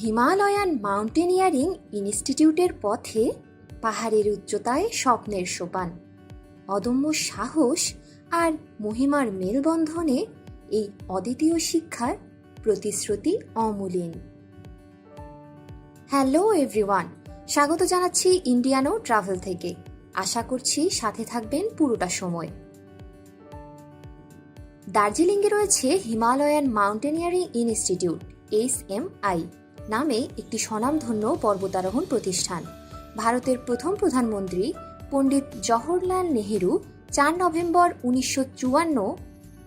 Himalayan mountaineering ইনস্টিটিউটের পথে পাহাড়ের উচ্চতায় স্বপ্নের সোপান। অদম্য সাহস আর মহিমার মেলবন্ধনে এই অদ্বিতীয় শিক্ষার প্রতিশ্রুতি অমূল্যীন হ্যালো এভরিওয়ান, স্বাগত জানাচ্ছি ইন্ডিয়ানো ট্রাভেল থেকে। আশা করছি সাথে থাকবেন পুরোটা সময়। দার্জিলিংয়ে রয়েছে Himalayan Mountaineering Institute, H M I. নামে একটি স্বনামধন্য পর্বতারোহণ প্রতিষ্ঠান। ভারতের প্রথম প্রধানমন্ত্রী পণ্ডিত জওহরলাল নেহেরু চার নভেম্বর উনিশশো চুয়ান্ন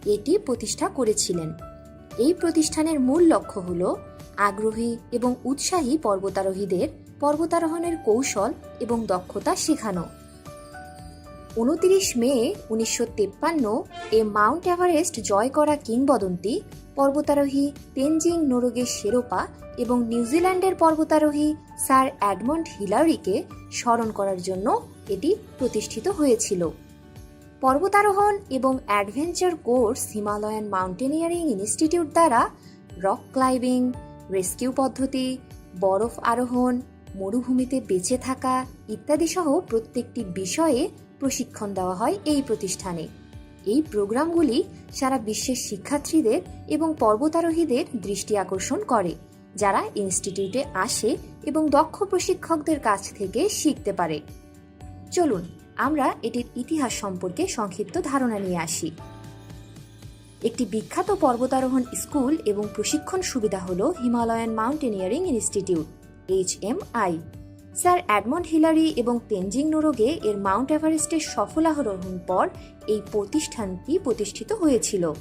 এটি প্রতিষ্ঠা করেছিলেন। এই প্রতিষ্ঠানের মূল লক্ষ্য হল আগ্রহী এবং উৎসাহী পর্বতারোহীদের পর্বতারোহণের কৌশল এবং দক্ষতা শেখানো। উনতিরিশ মে উনিশশো তেপ্পান্ন এ মাউন্ট এভারেস্ট জয় করা কিংবদন্তি পর্বতারোহী তেনজিং নোরগে শেরোপা এবং নিউজিল্যান্ডের পর্বতারোহী স্যার অ্যাডমন্ড হিলারিকে স্মরণ করার জন্য এটি প্রতিষ্ঠিত হয়েছিল। পর্বতারোহণ এবং adventure course Himalayan Mountaineering Institute দ্বারা রক ক্লাইম্বিং, রেস্কিউ পদ্ধতি, বরফ আরোহণ, মরুভূমিতে বেঁচে থাকা ইত্যাদি সহ প্রত্যেকটি বিষয়ে প্রশিক্ষণ দেওয়া হয় এই প্রতিষ্ঠানে। এই প্রোগ্রামগুলি সারা বিশ্বের শিক্ষার্থীদের এবং পর্বতারোহীদের দৃষ্টি আকর্ষণ করে, যারা ইনস্টিটিউটে আসে এবং দক্ষ প্রশিক্ষকদের কাছ থেকে শিখতে পারে। চলুন, আমরা এটির ইতিহাস সম্পর্কে সংক্ষিপ্ত ধারণা নিয়ে আসি। একটি বিখ্যাত পর্বতারোহণ স্কুল এবং প্রশিক্ষণ সুবিধা হল Himalayan Mountaineering Institute, H M I. Sir Edmund Hillary এবং তেনজিং নোরগে এর মাউন্ট এভারেস্টের সফল আরোহণ পর এই প্রতিষ্ঠানটি প্রতিষ্ঠিত হয়েছিল।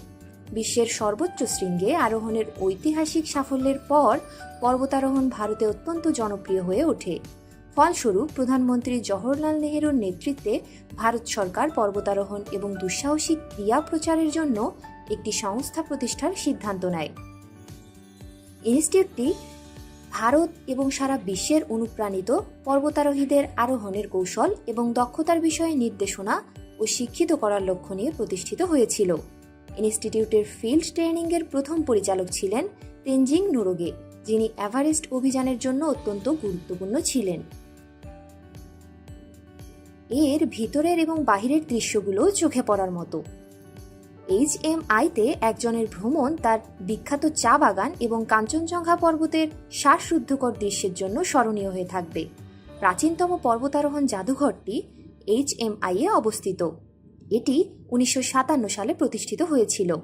বিশ্বের সর্বোচ্চ শৃঙ্গে আরোহণের ঐতিহাসিক সাফল্যের পর পর্বতারোহণ ভারতে অত্যন্ত জনপ্রিয় হয়ে ওঠে। ফলস্বরূপ প্রধানমন্ত্রী জওহরলাল নেহেরুর নেতৃত্বে ভারত সরকার পর্বতারোহণ এবং দুঃসাহসিক ক্রিয়া প্রচারের জন্য একটি সংস্থা প্রতিষ্ঠার সিদ্ধান্ত নেয়। ইনস্টিটিউটটি ভারত এবং সারা বিশ্বের অনুপ্রাণিত পর্বতারোহীদের আরোহণের কৌশল এবং দক্ষতার বিষয়ে নির্দেশনা ও শিক্ষিত করার লক্ষ্য নিয়ে প্রতিষ্ঠিত হয়েছিল। ইনস্টিটিউটের ফিল্ড ট্রেনিংয়ের প্রথম পরিচালক ছিলেন তেনজিং নোরগে, যিনি এভারেস্ট অভিযানের জন্য অত্যন্ত গুরুত্বপূর্ণ ছিলেন। এর ভিতরের এবং বাহিরের দৃশ্যগুলো চোখে পড়ার মতো। এইচ এম আইতে একজনের ভ্রমণ তার বিখ্যাত চা বাগান এবং কাঞ্চনজঙ্ঘা পর্বতের শ্বাসরুদ্ধকর দৃশ্যের জন্য স্মরণীয় হয়ে থাকবে। প্রাচীনতম পর্বতারোহণ জাদুঘরটি এইচ এম আই এ অবস্থিত। এটি উনিশশো সাতান্ন সালে প্রতিষ্ঠিত হয়েছিল।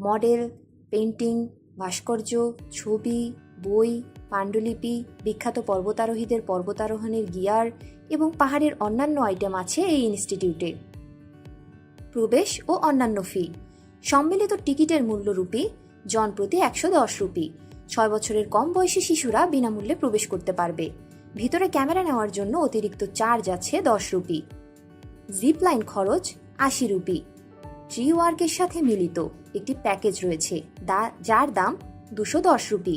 মডেল পেন্টিং ভাস্কর্য, ছবি, বই, পাণ্ডুলিপি, বিখ্যাত পর্বতারোহীদের পর্বতারোহণের গিয়ার এবং পাহাড়ের অন্যান্য আইটেম আছে এই ইনস্টিটিউটে। প্রবেশ ও অন্যান্য ফি সম্মিলিত টিকিটের মূল্য রুপি, জন প্রতি একশো দশ রুপি। ছয় বছরের কম বয়সী শিশুরা বিনামূল্যে প্রবেশ করতে পারবে। ভিতরে ক্যামেরা নেওয়ার জন্য অতিরিক্ত চার্জ আছে দশ রুপি। জিপ লাইন খরচ আশি রুপি। ট্রি ওয়ার্কের সাথে মিলিত একটি প্যাকেজ রয়েছে যার দাম দুশো দশ রুপি।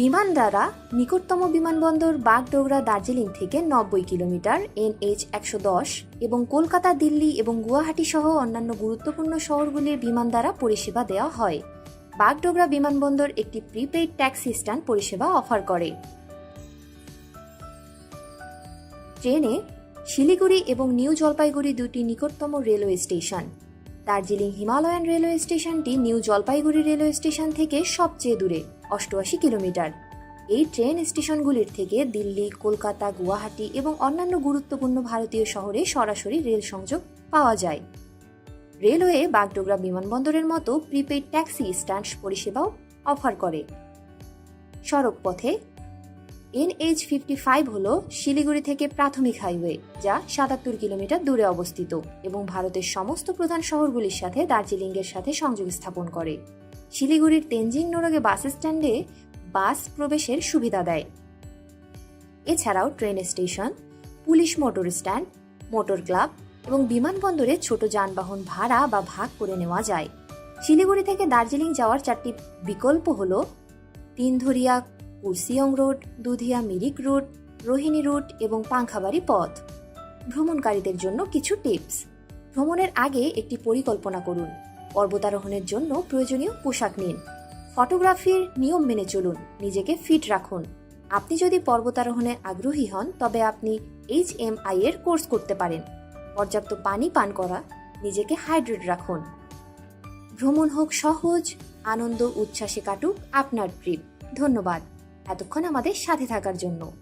বিমান দ্বারা নিকটতম বিমানবন্দর বাগডোগরা দার্জিলিং থেকে নব্বই কিলোমিটার, এনএইচ একশো দশ এবং কলকাতা, দিল্লি এবং গুয়াহাটি সহ অন্যান্য গুরুত্বপূর্ণ শহরগুলির বিমান দ্বারা পরিষেবা দেওয়া হয়। বাগডোগরা বিমানবন্দর একটি প্রিপেইড ট্যাক্সি স্ট্যান্ড পরিষেবা অফার করে। ট্রেনে শিলিগুড়ি এবং নিউ জলপাইগুড়ি দুটি নিকটতম railway station. Darjeeling Himalayan railway স্টেশনটি নিউ জলপাইগুড়ি রেলওয়ে স্টেশন থেকে সবচেয়ে দূরে। অষ্টআশি কিলোমিটার। এই ট্রেন স্টেশনগুলির থেকে দিল্লি, কলকাতা, গুয়াহাটি এবং অন্যান্য গুরুত্বপূর্ণ ভারতীয় শহরে সরাসরি রেল সংযোগ পাওয়া যায়। রেলওয়ে বাগডোগরা বিমানবন্দরের মতো প্রিপেইড ট্যাক্সি স্ট্যান্ড পরিষেবাও অফার করে। সড়ক পথে এনএইচ ফিফটি ফাইভ হল শিলিগুড়ি থেকে প্রাথমিক হাইওয়ে, যা সাতাত্তর কিলোমিটার দূরে অবস্থিত এবং ভারতের সমস্ত প্রধান শহরগুলির সাথে দার্জিলিংয়ের সাথে সংযোগ স্থাপন করে। শিলিগুড়ির তেনজিং নোরগে বাস স্ট্যান্ডে বাস প্রবেশের সুবিধা দেয়। এছাড়াও train station, police motor stand, motor club এবং বিমানবন্দরে ছোট যানবাহন ভাড়া বা ভাগ করে নেওয়া যায়। শিলিগুড়ি থেকে দার্জিলিং যাওয়ার চারটি বিকল্প হল Tindharia, Kurseong road, Dudhia Mirik road, Rohini route এবং পাংখাবাড়ি পথ। ভ্রমণকারীদের জন্য কিছু টিপস। ভ্রমণের আগে একটি পরিকল্পনা করুন। পর্বতারোহণের জন্য প্রয়োজনীয় পোশাক নিন। ফটোগ্রাফির নিয়ম মেনে চলুন, নিজেকে ফিট রাখুন। আপনি যদি পর্বতারোহণে আগ্রহী হন, তবে আপনি এইচ এম আই এর কোর্স করতে পারেন। পর্যাপ্ত পানি পান করা, নিজেকে হাইড্রেট রাখুন। ভ্রমণ হোক সহজ, আনন্দ, উচ্ছ্বাসে কাটুক আপনার ট্রিপ। ধন্যবাদ। এতক্ষণ আমাদের সাথে থাকার জন্য।